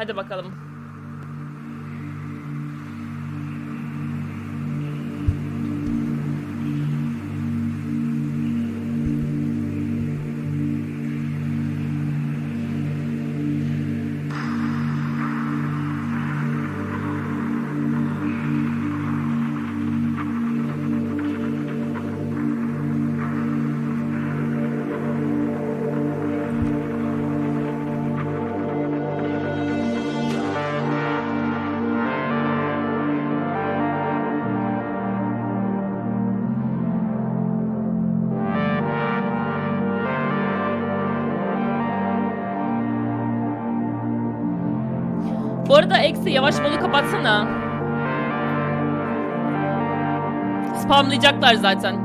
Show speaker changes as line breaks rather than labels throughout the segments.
Hadi bakalım. Bu arada eksi yavaş modu kapatsana. Spamlayacaklar zaten.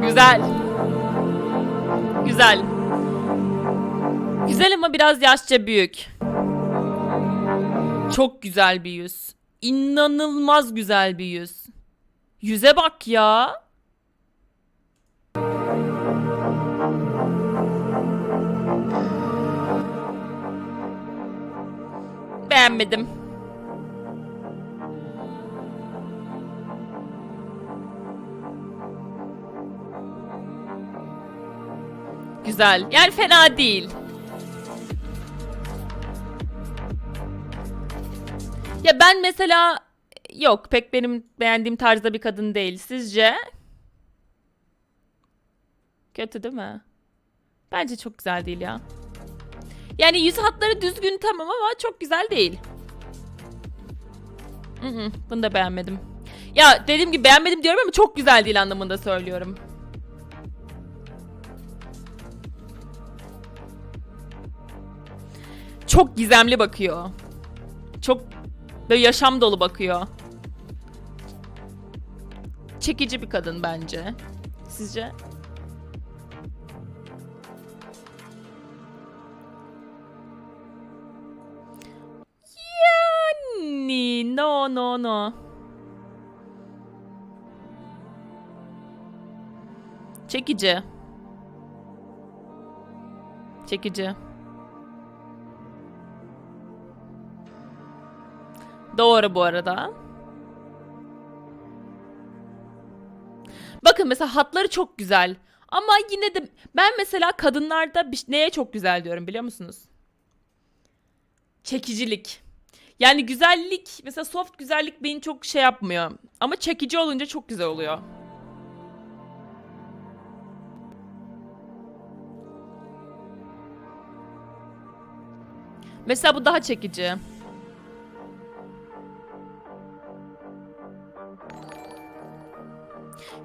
Güzel. Güzel. Güzel ama biraz yaşça büyük. Çok güzel bir yüz. İnanılmaz güzel bir yüz. Yüze bak ya. Beğenmedim. Güzel. Yani fena değil. Ya ben mesela yok pek benim beğendiğim tarzda bir kadın değil. Sizce? Kötü değil mi? Bence çok güzel değil ya. Yani yüz hatları düzgün tamam ama çok güzel değil. Bunu da beğenmedim. Ya dediğim gibi beğenmedim diyorum ama çok güzel değil anlamında söylüyorum. Çok gizemli bakıyor. Böyle yaşam dolu bakıyor. Çekici bir kadın bence. Sizce? Yani no no no. Çekici. Çekici. Doğru bu arada. Bakın mesela hatları çok güzel. Ama yine de ben mesela kadınlarda bir, neye çok güzel diyorum biliyor musunuz? Çekicilik. Yani güzellik mesela soft güzellik beni çok şey yapmıyor. Ama çekici olunca çok güzel oluyor. Mesela bu daha çekici.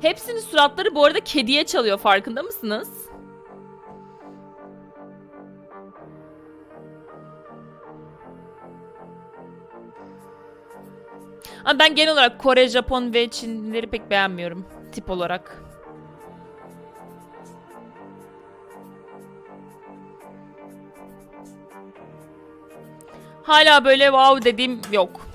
Hepsinin suratları bu arada kediye çalıyor farkında mısınız? Ama ben genel olarak Kore, Japon ve Çinlileri pek beğenmiyorum tip olarak. Hala böyle wow dediğim yok.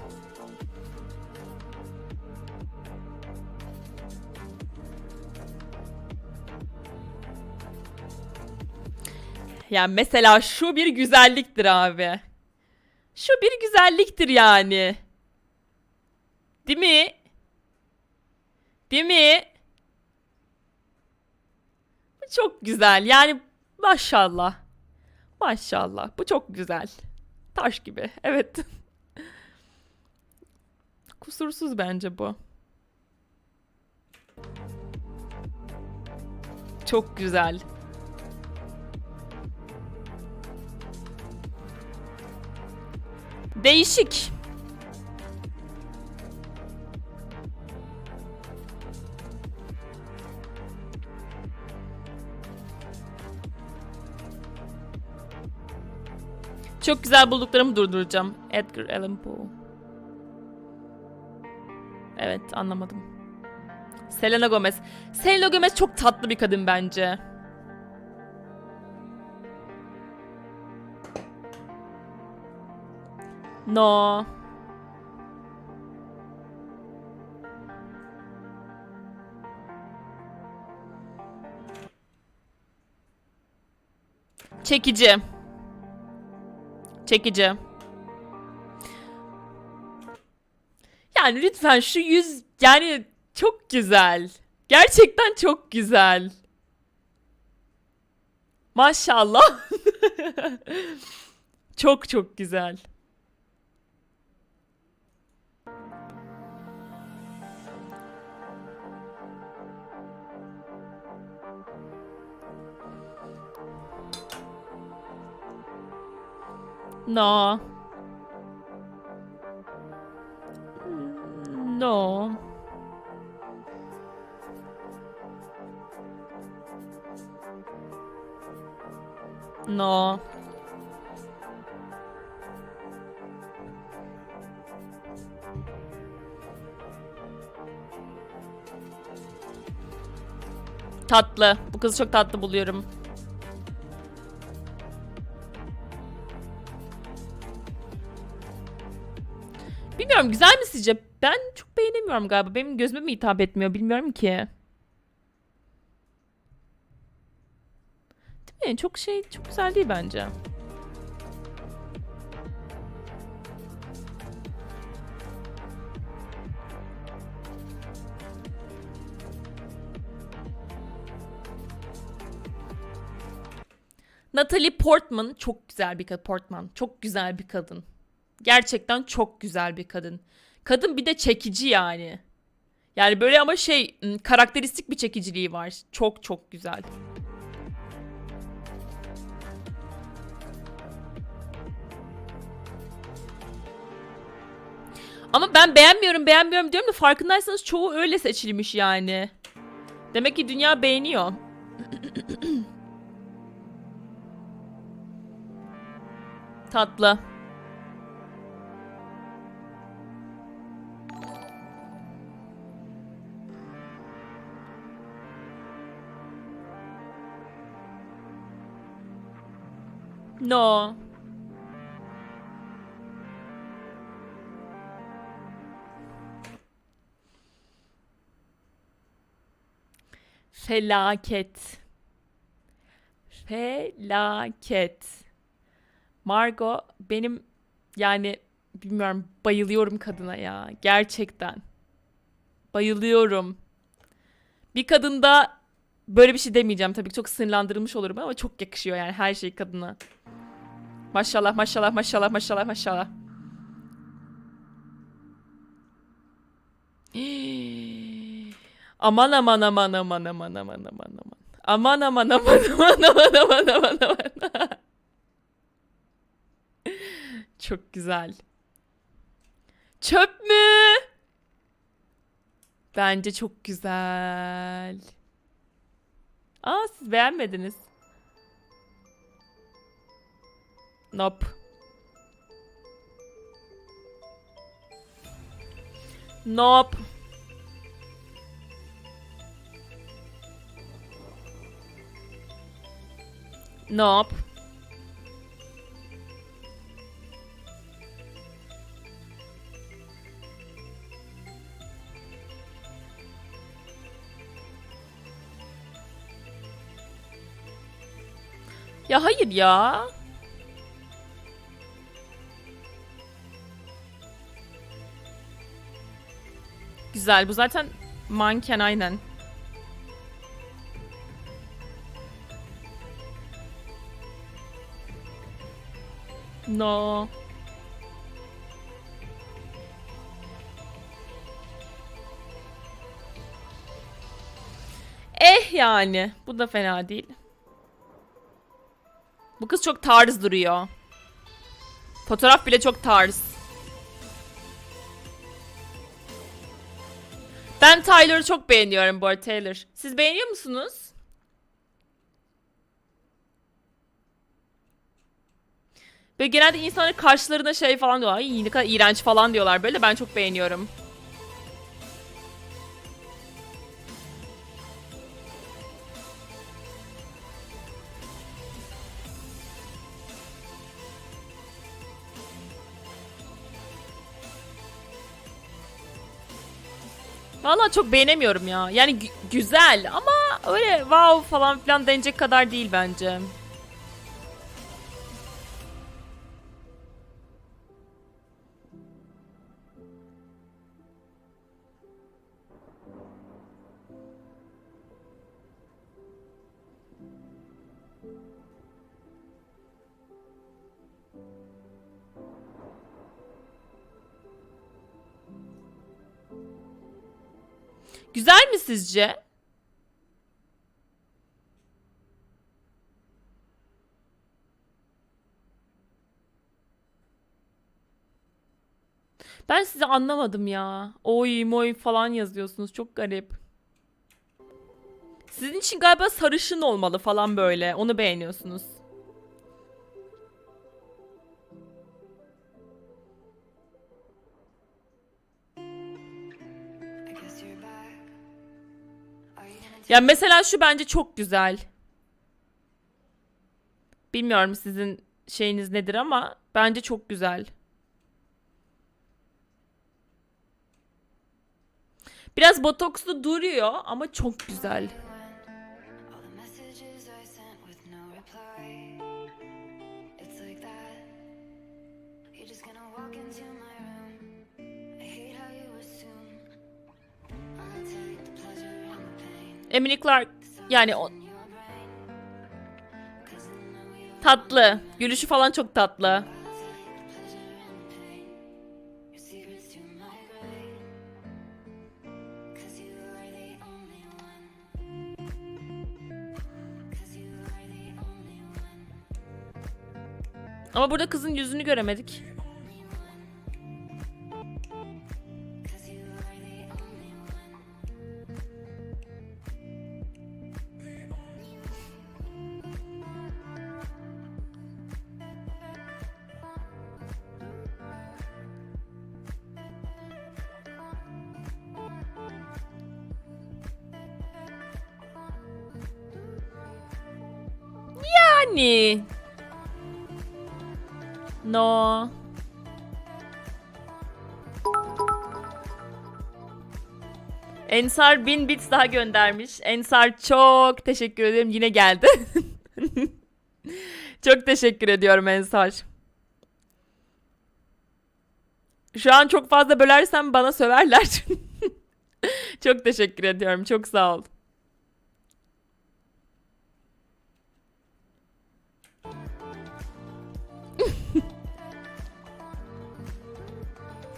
Yani mesela şu bir güzelliktir abi. Şu bir güzelliktir yani. Değil mi? Değil mi? Bu çok güzel. Yani maşallah. Maşallah. Bu çok güzel. Taş gibi. Evet. Kusursuz bence bu. Çok güzel. Değişik. Çok güzel bulduklarımı durduracağım. Edgar Allan Poe. Evet anlamadım. Selena Gomez. Selena Gomez çok tatlı bir kadın bence. No. Çekici. Çekici. Yani lütfen şu yüz yani çok güzel. Gerçekten çok güzel. Maşallah. çok çok güzel. No. No. No. Tatlı. Bu kızı çok tatlı buluyorum. Bilmiyorum güzel mi sizce? Ben çok beğenemiyorum galiba. Benim gözüme mi hitap etmiyor bilmiyorum ki. Değil mi? Çok şey çok güzel değil bence. Natalie Portman çok güzel bir kadın. Portman çok güzel bir kadın. Gerçekten çok güzel bir kadın. Kadın bir de çekici yani. Yani böyle ama şey ım, karakteristik bir çekiciliği var. Çok çok güzel. Ama ben beğenmiyorum beğenmiyorum diyorum da farkındaysanız çoğu öyle seçilmiş yani. Demek ki dünya beğeniyor. Tatlı. No. Felaket. Felaket. Margot benim yani bilmiyorum bayılıyorum kadına ya. Gerçekten. Bayılıyorum. Bir kadında böyle bir şey demeyeceğim tabii ki çok sınırlandırılmış olurum ama çok yakışıyor yani her şey kadına. Maşallah maşallah maşallah maşallah maşallah. Aman aman aman aman aman aman aman aman. Aman aman aman aman aman aman aman aman. Çok güzel. Çöp mü? Bence çok güzel. Aa siz beğenmediniz. Nope. Nope. Nope. Ya hayır ya. Güzel. Bu zaten manken aynen. No. Eh yani. Bu da fena değil. Bu kız çok tarz duruyor. Fotoğraf bile çok tarz. Ben Tyler'ı çok beğeniyorum bu arada Taylor. Siz beğeniyor musunuz? Ve genelde insanlar karşılarına şey falan diyorlar. Ay ne kadar iğrenç falan diyorlar. Böyle ben çok beğeniyorum. Vallahi çok beğenemiyorum ya. Yani gü- güzel ama öyle wow falan filan denecek kadar değil bence. Güzel mi sizce? Ben sizi anlamadım ya. Oy moy falan yazıyorsunuz. Çok garip. Sizin için galiba sarışın olmalı falan böyle. Onu beğeniyorsunuz. Ya mesela şu bence çok güzel. Bilmiyorum sizin şeyiniz nedir ama bence çok güzel. Biraz botokslu duruyor ama çok güzel. Emily Clark yani o tatlı. Gülüşü falan çok tatlı.
I'll take the pleasure and
Ensar bin bits daha göndermiş. Ensar çok teşekkür ederim. Yine geldi. çok teşekkür ediyorum Ensar. Şu an çok fazla bölersem bana söverler. çok teşekkür ediyorum. Çok sağ ol.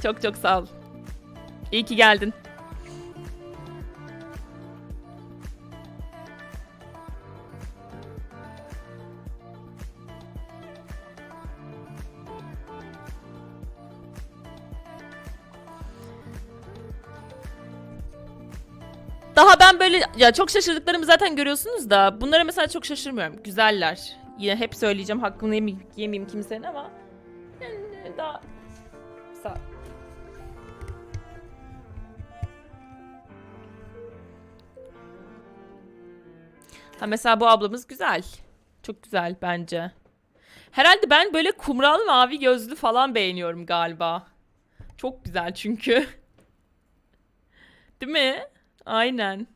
Çok çok sağ ol. İyi ki geldin. Daha ben böyle ya çok şaşırdıklarımı zaten görüyorsunuz da bunlara mesela çok şaşırmıyorum. Güzeller. Yine hep söyleyeceğim hakkını yemeyeyim, yemeyeyim kimsenin ama yani daha sağ Ha mesela bu ablamız güzel. Çok güzel bence. Herhalde ben böyle kumral mavi gözlü falan beğeniyorum galiba. Çok güzel çünkü. Değil mi? Aynen.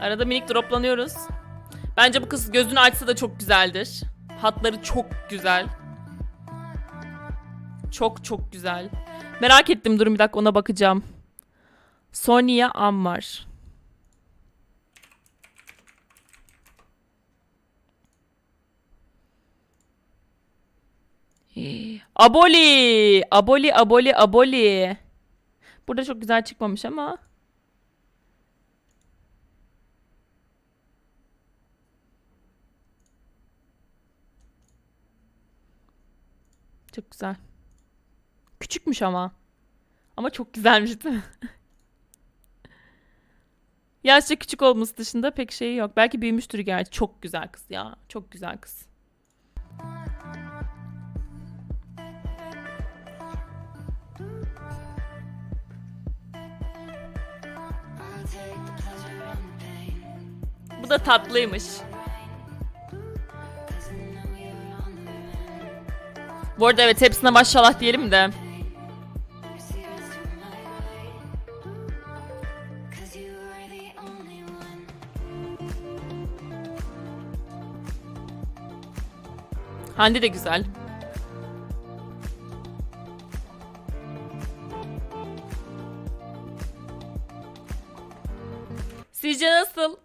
Arada minik droplanıyoruz. Bence bu kız gözünü açsa da çok güzeldir. Hatları çok güzel. Çok çok güzel. Merak ettim durun bir dakika ona bakacağım. Sonia Ammar. Hii. Aboli! Aboli, aboli, aboli. Burada çok güzel çıkmamış ama. Çok güzel. Küçükmüş ama. Ama çok güzelmiş değil mi? Yaşça küçük olması dışında pek şeyi yok. Belki büyümüştür gerçi. Çok güzel kız ya. Çok güzel kız. Bu da tatlıymış. Bu arada evet hepsine maşallah diyelim de. Hande de güzel. Sizce nasıl?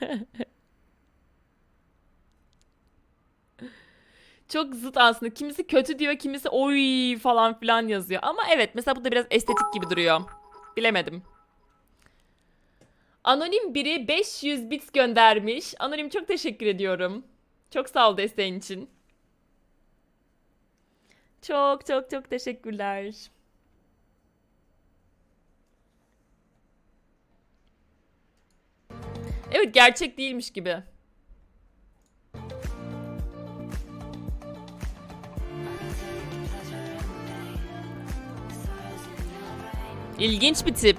Çok zıt aslında. Kimisi kötü diyor, kimisi oy falan filan yazıyor. Ama evet mesela bu da biraz estetik gibi duruyor. Bilemedim. Anonim biri 500 bits göndermiş. Anonim çok teşekkür ediyorum. Çok sağ ol desteğin için. Çok çok çok teşekkürler. Evet gerçek değilmiş gibi. İlginç bir tip.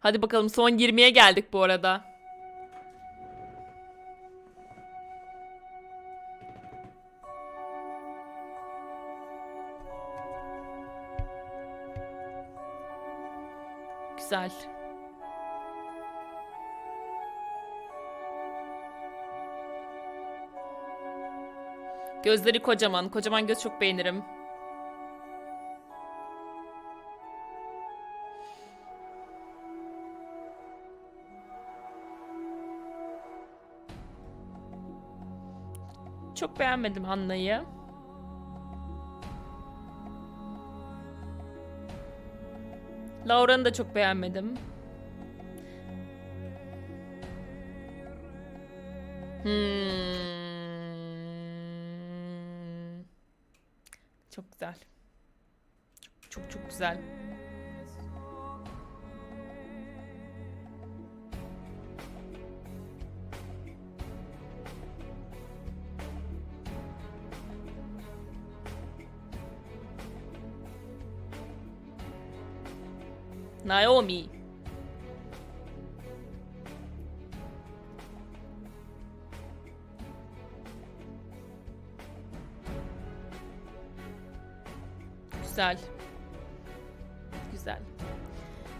Hadi bakalım son 20'ye geldik bu arada. Güzel. Gözleri kocaman. Kocaman göz çok beğenirim. Çok beğenmedim Anna'yı. Laura'nı da çok beğenmedim. Hmm. Çok güzel. Çok çok, çok güzel. Naomi. Güzel. Güzel.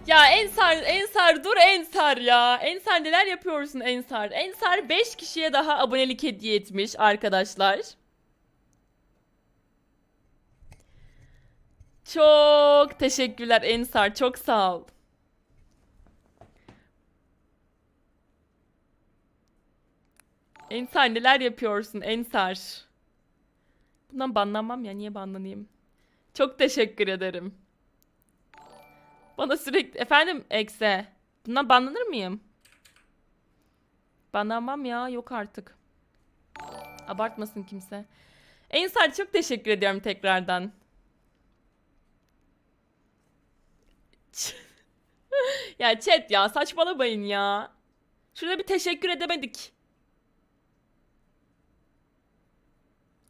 Ya Ensar, Ensar dur Ensar ya. Ensar neler yapıyorsun Ensar? Ensar 5 kişiye daha abonelik hediye etmiş arkadaşlar. Çok teşekkürler Ensar. Çok sağ ol. Ensar neler yapıyorsun Ensar? Bundan banlanmam ya. Niye banlanayım? Çok teşekkür ederim. Bana sürekli... Efendim Ekse. Bundan banlanır mıyım? Banlanmam ya. Yok artık. Abartmasın kimse. Ensar çok teşekkür ediyorum tekrardan. ya chat ya saçmalamayın ya. Şurada bir teşekkür edemedik.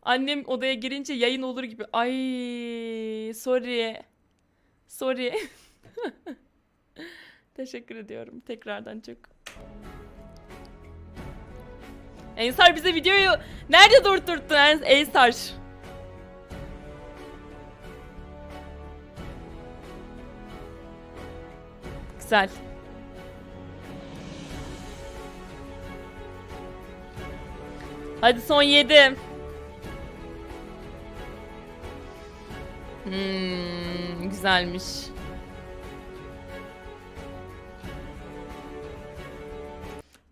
Annem odaya girince yayın olur gibi. Ay sorry. Sorry. teşekkür ediyorum tekrardan çok. Ensar bize videoyu nerede durdurttun En- Ensar? Güzel. Hadi son 7. Hmm, güzelmiş.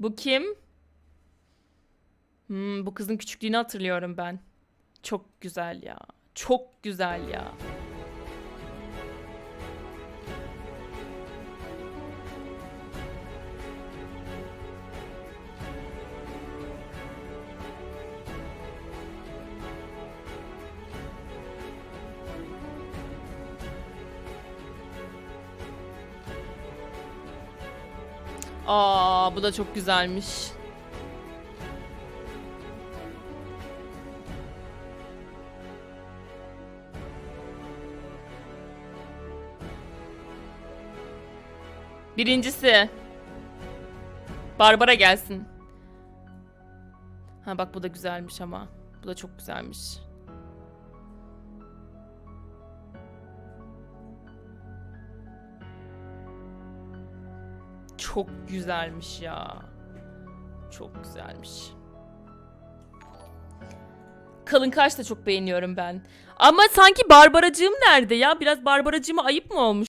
Bu kim? Hmm, bu kızın küçüklüğünü hatırlıyorum ben. Çok güzel ya. Çok güzel ya. Aa bu da çok güzelmiş. Birincisi. Barbara gelsin. Ha bak bu da güzelmiş ama. Bu da çok güzelmiş. Çok güzelmiş ya. Çok güzelmiş. Kalın kaş da çok beğeniyorum ben. Ama sanki Barbaracığım nerede ya? Biraz Barbaracığıma ayıp mı olmuş?